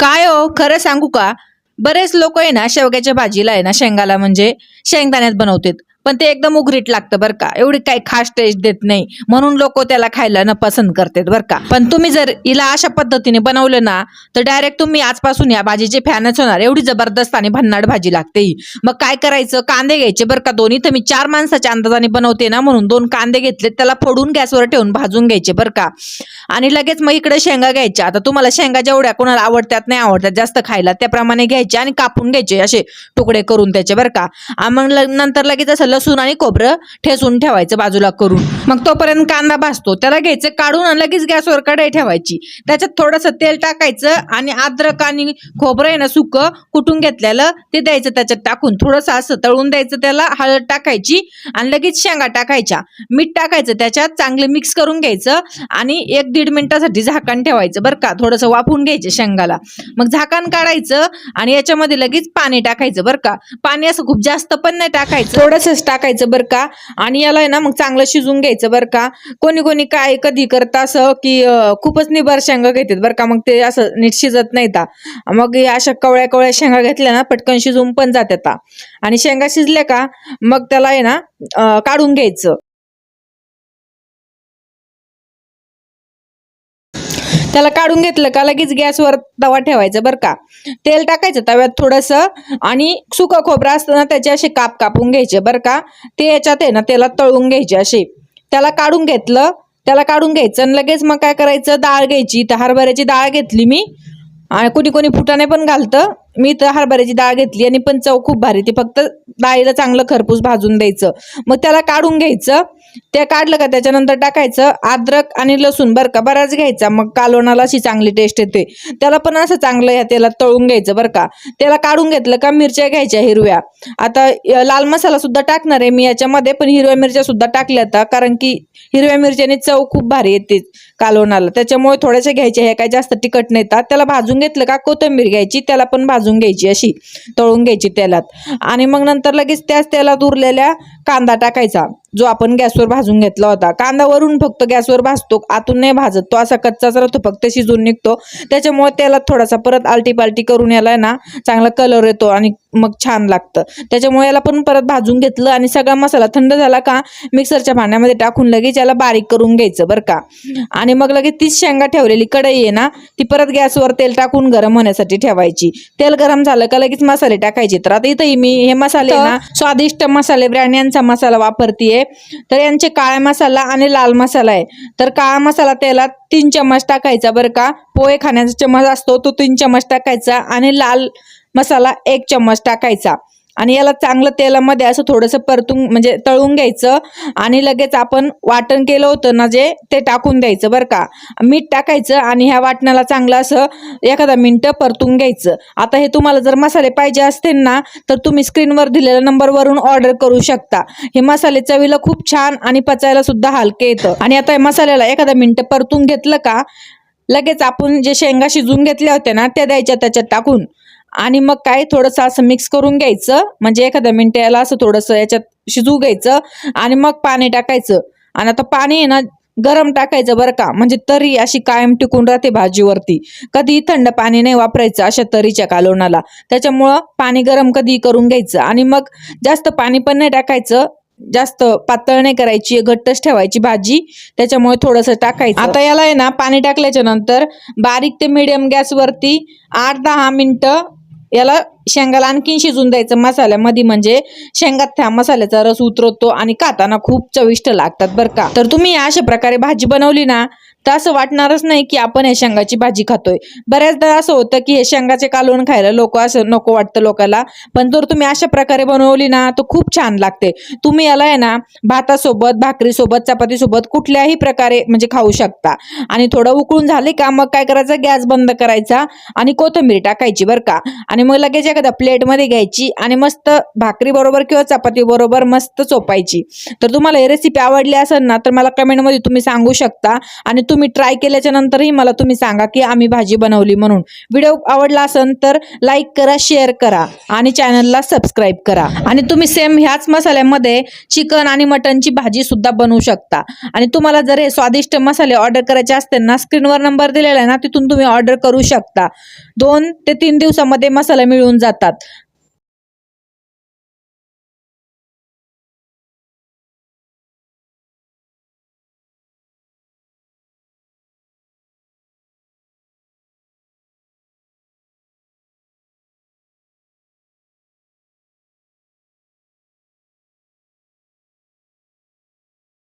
काय हो? खरं सांगू का? बरेच लोक आहे ना शेवग्याच्या भाजीला आहे ना शेंगाला म्हणजे शेंगदाण्यात बनवतात. पण ते एकदम उघरीट लागतं बरं का. एवढी काही खास टेस्ट देत नाही. म्हणून लोक त्याला खायला न पसंत करतात बरं का. पण तुम्ही जर हिला अशा पद्धतीने बनवलं ना तर डायरेक्ट तुम्ही आजपासून या भाजीचे फॅनच होणार. एवढी जबरदस्त आणि भन्नाट भाजी लागते ही. मग काय करायचं? कांदे घ्यायचे बरं का दोन्ही. तर मी चार माणसाच्या अंदाजाने बनवते ना म्हणून दोन कांदे घेतले त्याला फोडून गॅसवर ठेवून भाजून घ्यायचे बरं का. आणि लगेच मग इकडे शेंगा घ्यायच्या. आता तुम्हाला शेंगा जेवढ्या कोणाला आवडतात नाही आवडतात जास्त खायला त्याप्रमाणे घ्यायचे आणि कापून घ्यायचे असे तुकडे करून त्याचे बरं का. मग नंतर लगेच असं लसूण आणि खोबरं ठेचून ठेवायचं बाजूला करून. मग तोपर्यंत कांदा भाजतो. त्याला घ्यायचं काढून आणि लगेच गॅसवर कढई ठेवायची. त्याच्यात थोडंसं तेल टाकायचं आणि अद्रक आणि खोबरं आहे ना सुकं कुटून घेतलेलं ते द्यायचं त्याच्यात टाकून. थोडंसं असं तळून द्यायचं त्याला हळद टाकायची आणि लगेच शेंगा टाकायच्या. मीठ टाकायचं त्याच्यात चांगले मिक्स करून घ्यायचं आणि एक दीड मिनिटासाठी झाकण ठेवायचं बरं का. थोडंसं वाफून घ्यायचं शेंगाला. मग झाकण काढायचं आणि याच्यामध्ये लगेच पाणी टाकायचं बरं का. पाणी असं खूप जास्त पण नाही टाकायचं. थोडंसंच टाकायचं बरं का. आणि याला आहे ना मग चांगलं शिजून घ्यायचं. बरं का? कोणी कोणी काय कधी करता असं की खूपच निबर शेंगा घेतात बरं का? मग ते असं नीट शिजत नाही ता. मग अशा कवळ्या कवळ्या शेंगा घेतल्या ना पटकन शिजून पण जातात आणि शेंगा शिजल्या का मग त्याला आहे ना काढून घ्यायचं. त्याला काढून घेतलं का लगेच गॅसवर तवा ठेवायचा बरं का. तेल टाकायचं तव्यात थोडंसं आणि सुकं खोबरं असतं ना त्याचे असे काप कापून घ्यायचे बरं का. ते याच्यात आहे ना त्याला तळून घ्यायचे असे. त्याला काढून घेतलं त्याला काढून घ्यायचं आणि लगेच मग काय करायचं डाळ घ्यायची. तर हरभऱ्याची डाळ घेतली मी. आणि कोणी कोणी फुटाणे पण घालतं. मी तर हरभऱ्याची डाळ घेतली आणि पण चव खूप भारी. ती फक्त डाळीला चांगलं खरपूस भाजून द्यायचं. मग त्याला काढून घ्यायचं. ते काढलं का त्याच्यानंतर टाकायचं अद्रक आणि लसूण बरं का बराच घ्यायचा. मग कालवणाला अशी चांगली टेस्ट येते. त्याला पण असं चांगलं ह्या तेलात तळून घ्यायचं बरं का. त्याला काढून घेतलं का मिरच्या घ्यायच्या हिरव्या. आता लाल मसाला सुद्धा टाकणार आहे मी याच्यामध्ये पण हिरव्या मिरच्या सुद्धा टाकल्या आता कारण की हिरव्या मिरच्याने चव खूप भारी येते कालवणाला. त्याच्यामुळे थोड्याशा घ्यायच्या ह्या काय जास्त तिखट नेतात त्याला भाजून घेतलं का कोथिंबीर घ्यायची त्याला पण भाजून घ्यायची अशी तळून घ्यायची तेलात. आणि मग नंतर लगेच त्याच तेलात उरलेल्या कांदा टाकायचा. जो आपण गॅसवर भाजून घेतला होता. कांदा वरून फक्त गॅसवर भाजतो आतून नाही भाजत. तो असा कच्चाच राहतो फक्त शिजून निघतो. त्याच्यामुळे त्याला थोडासा परत आलटी पालटी करून याला ना चांगला कलर येतो आणि मग छान लागतं. त्याच्यामुळे याला पण परत भाजून घेतलं आणि सगळा मसाला थंड झाला का मिक्सरच्या भांड्यामध्ये टाकून लगेच याला बारीक करून घ्यायचं बरं का. आणि मग लगेच तीच शेंगा ठेवलेली कढई आहे ना ती परत गॅसवर तेल टाकून गरम होण्यासाठी ठेवायची. तेल गरम झालं का लगेच मसाले टाकायचे. तर आता इथंही मी हे मसाले ना स्वादिष्ट मसाले ब्रँड यांचा मसाला वापरतीये. तर यांचे काळा मसाला आणि लाल मसाला आहे. तर काळा मसाला तेलात तीन चम्मच टाकायचा बरं का. पोहे खाण्याचा चम्मच असतो तो तीन चम्मच टाकायचा आणि लाल मसाला एक चम्मच टाकायचा. आणि याला चांगलं तेलामध्ये असं थोडंसं परतून म्हणजे तळून घ्यायचं. आणि लगेच आपण वाटण केलं होतं ना जे ते टाकून द्यायचं बरं का. मीठ टाकायचं आणि ह्या वाटणाला चांगलं असं एखादा मिनटं परतून घ्यायचं. आता हे तुम्हाला जर मसाले पाहिजे असतील ना तर तुम्ही स्क्रीनवर दिलेल्या नंबरवरून ऑर्डर करू शकता. हे मसाले चवीला खूप छान आणि पचायला सुद्धा हलके येतं. आणि आता या मसाल्याला एखादा मिनटं परतून घेतलं का लगेच आपण जे शेंगा शिजून घेतल्या होत्या ना त्या द्यायच्या त्याच्यात टाकून. आणि मग काय थोडंसं असं मिक्स करून घ्यायचं. म्हणजे एखाद्या मिनिट याला असं थोडंसं याच्यात शिजू घ्यायचं आणि मग पाणी टाकायचं. आणि आता पाणी आहे ना गरम टाकायचं बरं का. म्हणजे तरी अशी कायम टिकून राहते भाजीवरती. कधी थंड पाणी नाही वापरायचं अशा तरीच्या कालवणाला. त्याच्यामुळं पाणी गरम कधी करून घ्यायचं. आणि मग जास्त पाणी पण नाही टाकायचं. जास्त पातळ नाही करायची घट्टच ठेवायची भाजी. त्याच्यामुळे थोडंसं टाकायचं. आता याला आहे ना पाणी टाकल्याच्या नंतर बारीक ते मिडियम गॅसवरती आठ दहा मिनटं याला शेंगाला आणखीन शिजून द्यायचं मसाल्यामध्ये म्हणजे शेंगात त्या मसाल्याचा रस उतरवतो आणि खाताना खूप चविष्ट लागतात बरं का. तर तुम्ही अशा प्रकारे भाजी बनवली ना तर असं वाटणारच नाही की आपण हे शेंगाची भाजी खातोय. बऱ्याचदा असं होतं की हे शेंगाचे कालवण खायला लोक असं नको वाटतं लोकांना पण जर तुम्ही अशा प्रकारे बनवली ना तर खूप छान लागते. तुम्ही याला आहे ना भातासोबत भाकरीसोबत चपातीसोबत कुठल्याही प्रकारे म्हणजे खाऊ शकता. आणि थोडं उकळून झाले का मग काय करायचं? गॅस बंद करायचा आणि कोथिंबीर टाकायची बरं का. आणि मग लगेच एखाद्या प्लेटमध्ये घ्यायची आणि मस्त भाकरी बरोबर किंवा चपाती बरोबर मस्त चोपायची. तर तुम्हाला ही रेसिपी आवडली असेल ना तर मला कमेंटमध्ये तुम्ही सांगू शकता आणि तुम्ही ट्राय केल्याच्या नंतरही मला तुम्ही सांगा की आम्ही भाजी बनवली म्हणून. व्हिडिओ आवडला असेल तर लाईक करा शेअर करा आणि चॅनलला सबस्क्राईब करा. आणि तुम्ही सेम ह्याच मसाल्यामध्ये चिकन आणि मटनची भाजी सुद्धा बनवू शकता. आणि तुम्हाला जर हे स्वादिष्ट मसाले ऑर्डर करायचे असतील ना स्क्रीनवर नंबर दिलेला आहे ना तिथून तुम्ही ऑर्डर करू शकता. दोन ते तीन दिवसामध्ये मसाला मिळून जातात.